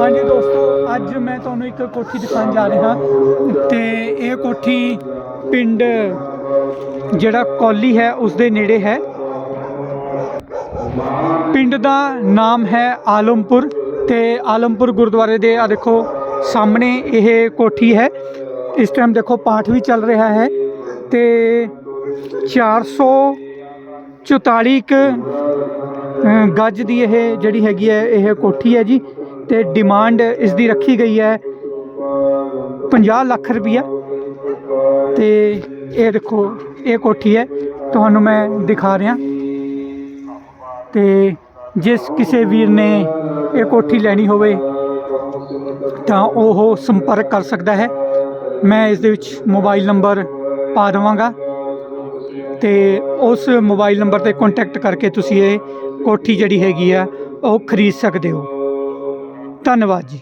ਹਾਂਜੀ ਦੋਸਤੋ ਅੱਜ ਮੈਂ ਤੁਹਾਨੂੰ ਇੱਕ ਕੋਠੀ ਦਿਖਾਉਣ ਜਾ ਰਿਹਾ। ਤੇ ਇਹ ਕੋਠੀ ਪਿੰਡ ਜਿਹੜਾ ਕੌਲੀ ਹੈ ਉਸ ਦੇ ਨੇੜੇ ਹੈ। ਪਿੰਡ ਦਾ ਨਾਮ ਹੈ ਆਲਮਪੁਰ ਤੇ ਆਲਮਪੁਰ ਗੁਰਦੁਆਰੇ ਦੇ ਆ ਦੇਖੋ ਸਾਹਮਣੇ ਇਹ ਕੋਠੀ ਹੈ। ਇਸ ਟਾਈਮ ਦੇਖੋ ਪਾਠ ਵੀ ਚੱਲ ਰਿਹਾ ਹੈ। ਤੇ 444 ਕ ਅ, ਗੱਜ ਦੀ ਇਹ ਜਿਹੜੀ ਹੈਗੀ ਹੈ, ਇਹ ਕੋਠੀ ਹੈ ਜੀ ਤੇ ਡਿਮਾਂਡ ਇਸ ਦੀ ਰੱਖੀ ਗਈ ਹੈ 50 ਲੱਖ ਰੁਪਈਆ। ਤੇ ਇਹ ਦੇਖੋ, ਇਹ ਕੋਠੀ ਹੈ, ਤੁਹਾਨੂੰ ਮੈਂ ਦਿਖਾ ਰਿਹਾ। ਤੇ ਜਿਸ ਕਿਸੇ ਵੀਰ ਨੇ ਇਹ ਕੋਠੀ ਲੈਣੀ ਹੋਵੇ, ਤਾਂ ਉਹ ਸੰਪਰਕ ਕਰ ਸਕਦਾ ਹੈ। ਮੈਂ ਇਸ ਦੇ ਵਿੱਚ ਮੋਬਾਈਲ ਨੰਬਰ ਪਾ ਦੇਵਾਂਗਾ। ਤੇ ਉਸ ਮੋਬਾਈਲ ਨੰਬਰ ਤੇ ਕੰਟੈਕਟ ਕਰਕੇ ਤੁਸੀਂ ਇਹ ਕੋਠੀ ਜਿਹੜੀ ਹੈਗੀ ਆ ਉਹ ਖਰੀਦ ਸਕਦੇ ਹੋ। ਧੰਨਵਾਦ ਜੀ।